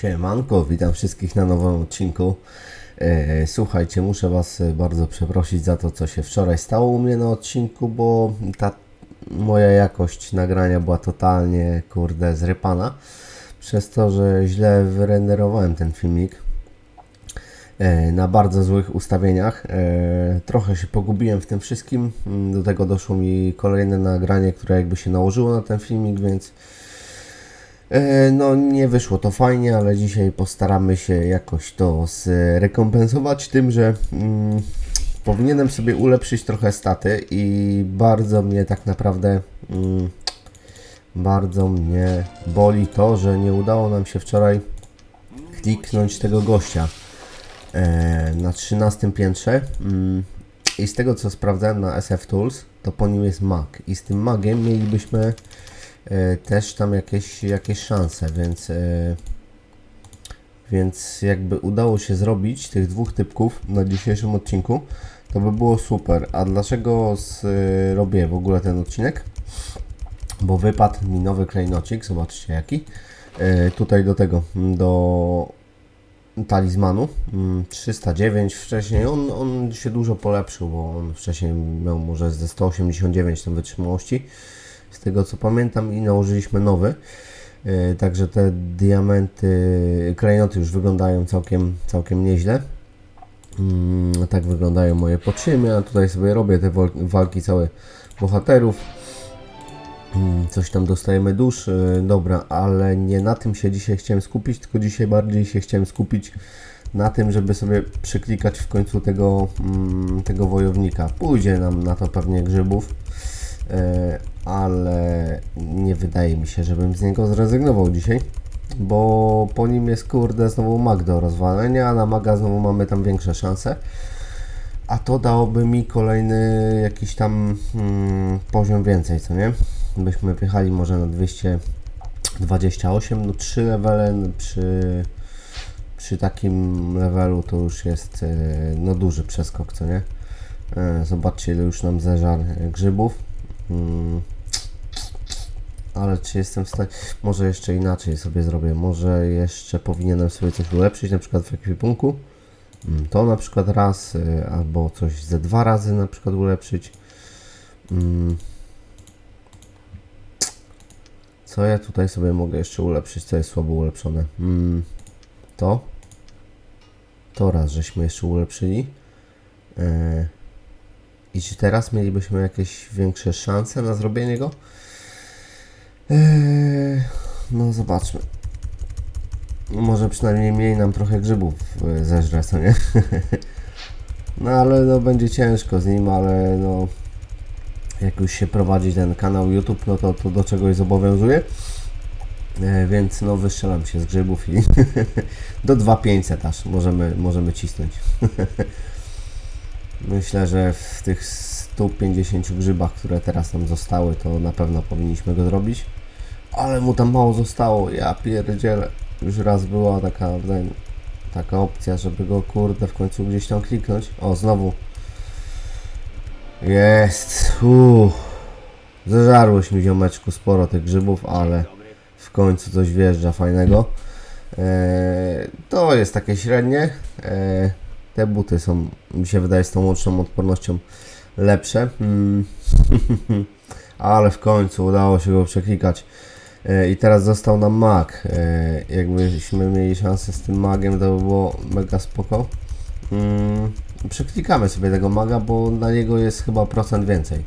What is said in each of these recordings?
Siemanko, witam wszystkich na nowym odcinku. E, Słuchajcie, muszę Was e, bardzo przeprosić za to, co się wczoraj stało u mnie na odcinku, bo ta moja jakość nagrania była totalnie, kurde, zrypana. Przez to, że źle wyrenderowałem ten filmik e, na bardzo złych ustawieniach. Trochę się pogubiłem w tym wszystkim. Mm, Do tego doszło mi kolejne nagranie, które jakby się nałożyło na ten filmik, więc No, nie wyszło to fajnie, ale dzisiaj postaramy się jakoś to zrekompensować tym, że mm, powinienem sobie ulepszyć trochę staty i bardzo mnie tak naprawdę mm, bardzo mnie boli to, że nie udało nam się wczoraj kliknąć tego gościa e, na 13 piętrze. Mm, i z tego co sprawdzałem na SF Tools, to po nim jest mag i z tym magiem mielibyśmy e, też tam jakieś, jakieś szanse, więc e, więc jakby udało się zrobić tych dwóch typków na dzisiejszym odcinku, to by było super. A dlaczego z, e, robię w ogóle ten odcinek? Bo wypadł mi nowy klejnocik, zobaczcie jaki. E, tutaj do tego, mm, do talizmanu mm, 309 wcześniej, on, on się dużo polepszył, bo on wcześniej miał może ze 189 tam wytrzymałości z tego co pamiętam i nałożyliśmy nowy. E, Także te diamenty, klejnoty już wyglądają całkiem, całkiem nieźle. Mm, Tak wyglądają moje podszymy, a tutaj sobie robię te walki całe bohaterów. Mm, Coś tam dostajemy dusz, e, dobra, ale nie na tym się dzisiaj chciałem skupić, tylko dzisiaj bardziej się chciałem skupić na tym, żeby sobie przeklikać w końcu tego, mm, tego wojownika. Pójdzie nam na to pewnie grzybów, e, ale nie wydaje mi się, żebym z niego zrezygnował dzisiaj, bo po nim jest kurde znowu mag do rozwalenia, a na maga znowu mamy tam większe szanse. A to dałoby mi kolejny jakiś tam mm, poziom więcej, co nie? Byśmy wjechali może na 228, no 3 levele przy, przy takim levelu to już jest e, no duży przeskok, co nie? E, Zobaczcie ile już nam zeżar grzybów. Mm. Ale czy jestem w stanie... Może jeszcze inaczej sobie zrobię. Może jeszcze powinienem sobie coś ulepszyć, na przykład w ekwipunku. Mm, To na przykład raz, y, albo coś ze dwa razy na przykład ulepszyć. Mm. Co ja tutaj sobie mogę jeszcze ulepszyć, co jest słabo ulepszone? Mm. To. To raz, żeśmy jeszcze ulepszyli. E, I czy teraz mielibyśmy jakieś większe szanse na zrobienie go? Eee, no zobaczmy. Może przynajmniej mniej nam trochę grzybów e, zeżre, co nie? no ale no będzie ciężko z nim, ale no jak już się prowadzi ten kanał YouTube, no to, to do czegoś zobowiązuje. E, więc no wystrzelam się z grzybów i do 2500 aż możemy, możemy cisnąć. Myślę, że w tych 150 grzybach, które teraz nam zostały, to na pewno powinniśmy go zrobić. Ale mu tam mało zostało, ja pierdzielę. Już raz była taka, taka opcja, żeby go kurde w końcu gdzieś tam kliknąć. O, znowu. Jest. Uff. Zeżarłeś mi ziomeczku sporo tych grzybów, ale w końcu coś wjeżdża fajnego. Eee, to jest takie średnie. Eee, te buty są, mi się wydaje, z tą łączną odpornością lepsze. Mm. Ale w końcu udało się go przeklikać. E, I teraz został nam mag. E, Jakbyśmy mieli szansę z tym magiem, to by było mega spoko. Mm, Przeklikamy sobie tego maga, bo na niego jest chyba procent więcej.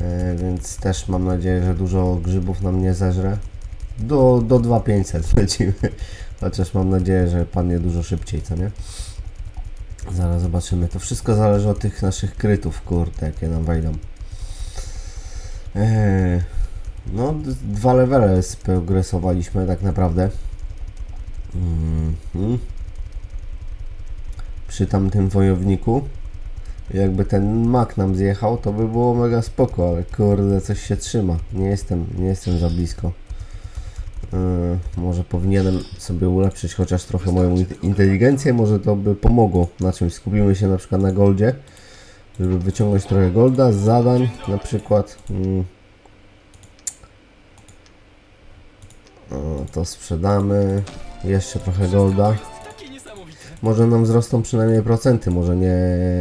E, Więc też mam nadzieję, że dużo grzybów nam nie zeżre. Do, do 2500 lecimy. Chociaż mam nadzieję, że padnie dużo szybciej, co nie? Zaraz zobaczymy. To wszystko zależy od tych naszych krytów, kurde, jakie nam wejdą. Eee, no, dwa levele sprogresowaliśmy tak naprawdę. Mhm. Przy tamtym wojowniku. Jakby ten mak nam zjechał, to by było mega spoko, ale kurde, coś się trzyma. Nie jestem, nie jestem za blisko. Eee, może powinienem sobie ulepszyć chociaż trochę moją in- inteligencję, może to by pomogło na czymś. Skupimy się na przykład na goldzie, żeby wyciągnąć trochę golda z zadań, na przykład. Mm. To sprzedamy. Jeszcze trochę golda. Może nam wzrosną przynajmniej procenty, może nie,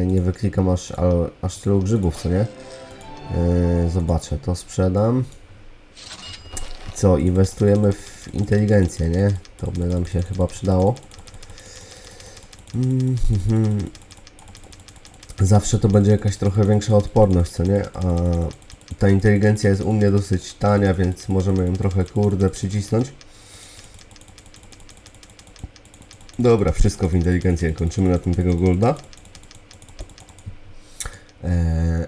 nie wyklikam aż, aż tylu grzybów, co nie? Yy, zobaczę, to sprzedam. Co, inwestujemy w inteligencję, nie? To by nam się chyba przydało. Mm. Zawsze to będzie jakaś trochę większa odporność, co nie? A ta inteligencja jest u mnie dosyć tania, więc możemy ją trochę kurde przycisnąć. Dobra, wszystko w inteligencję. Kończymy na tym tego golda. Eee,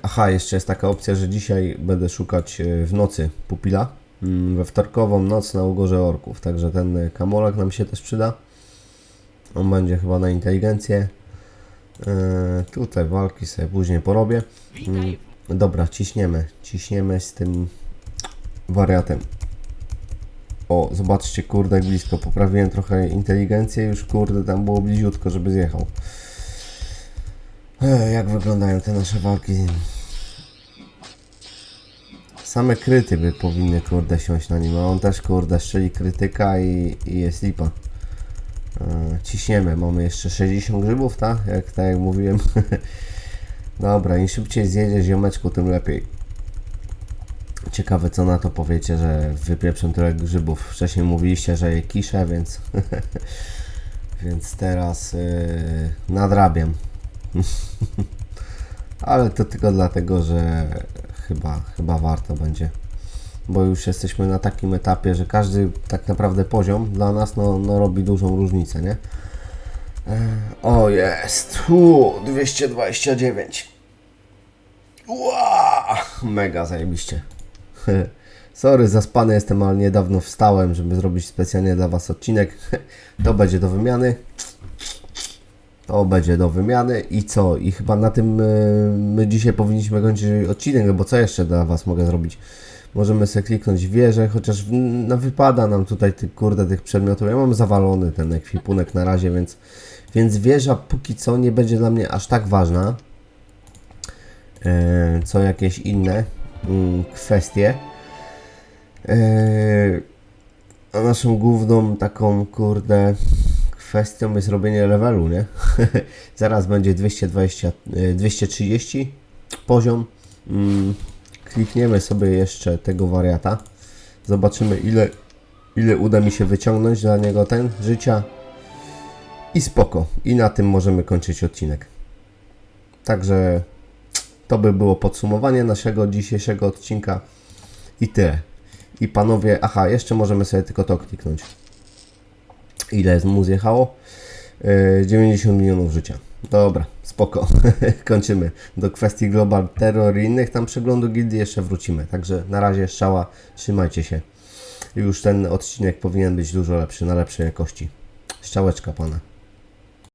aha, jeszcze jest taka opcja, że dzisiaj będę szukać e, w nocy pupila. Mm, we wtorkową noc na Ugorze Orków. Także ten e, kamolek nam się też przyda. On będzie chyba na inteligencję. Eee, tutaj walki sobie później porobię. Witaj. Dobra, ciśniemy. Ciśniemy z tym wariatem. O, zobaczcie, kurde, jak blisko. Poprawiłem trochę inteligencję, już kurde, tam było bliziutko, żeby zjechał. Ech, jak wyglądają te nasze walki? Same kryty by powinny, kurde, siąść na nim, a on też, kurde, strzeli krytyka i, i jest lipa. E, ciśniemy, mamy jeszcze 60 grzybów, tak? Jak, tak jak mówiłem. Dobra, im szybciej zjedzie ziomeczku, tym lepiej. Ciekawe co na to powiecie, że wypieprzę tyle grzybów. Wcześniej mówiliście, że je kiszę, więc więc teraz yy, nadrabiam. Ale to tylko dlatego, że chyba, chyba warto będzie. Bo już jesteśmy na takim etapie, że każdy tak naprawdę poziom dla nas no, no robi dużą różnicę, nie? O jest! Uu, 229. Ła! Mega zajebiście. Sorry, zaspany jestem, ale niedawno wstałem, żeby zrobić specjalnie dla Was odcinek. To będzie do wymiany. To będzie do wymiany i co? I chyba na tym y, my dzisiaj powinniśmy kończyć odcinek, no bo co jeszcze dla Was mogę zrobić? Możemy sobie kliknąć wieżę, chociaż no, wypada nam tutaj tych, kurde, tych przedmiotów. Ja mam zawalony ten ekwipunek na razie, więc, więc wieża póki co nie będzie dla mnie aż tak ważna. E, co jakieś inne mm, kwestie. E, a naszą główną taką, kurde, kwestią jest robienie levelu, nie? Zaraz będzie 220, e, 230 poziom. Mm, klikniemy sobie jeszcze tego wariata. Zobaczymy ile, ile uda mi się wyciągnąć dla niego ten życia. I spoko. I na tym możemy kończyć odcinek. Także to by było podsumowanie naszego dzisiejszego odcinka. I tyle. I panowie, aha, jeszcze możemy sobie tylko to kliknąć. Ile mu zjechało? Yy, 90 milionów życia. Dobra, spoko. Kończymy. Do kwestii Global Terror i innych tam przeglądu gildii jeszcze wrócimy. Także na razie strzała, trzymajcie się. Już ten odcinek powinien być dużo lepszy, na lepszej jakości. Strzałeczka pana.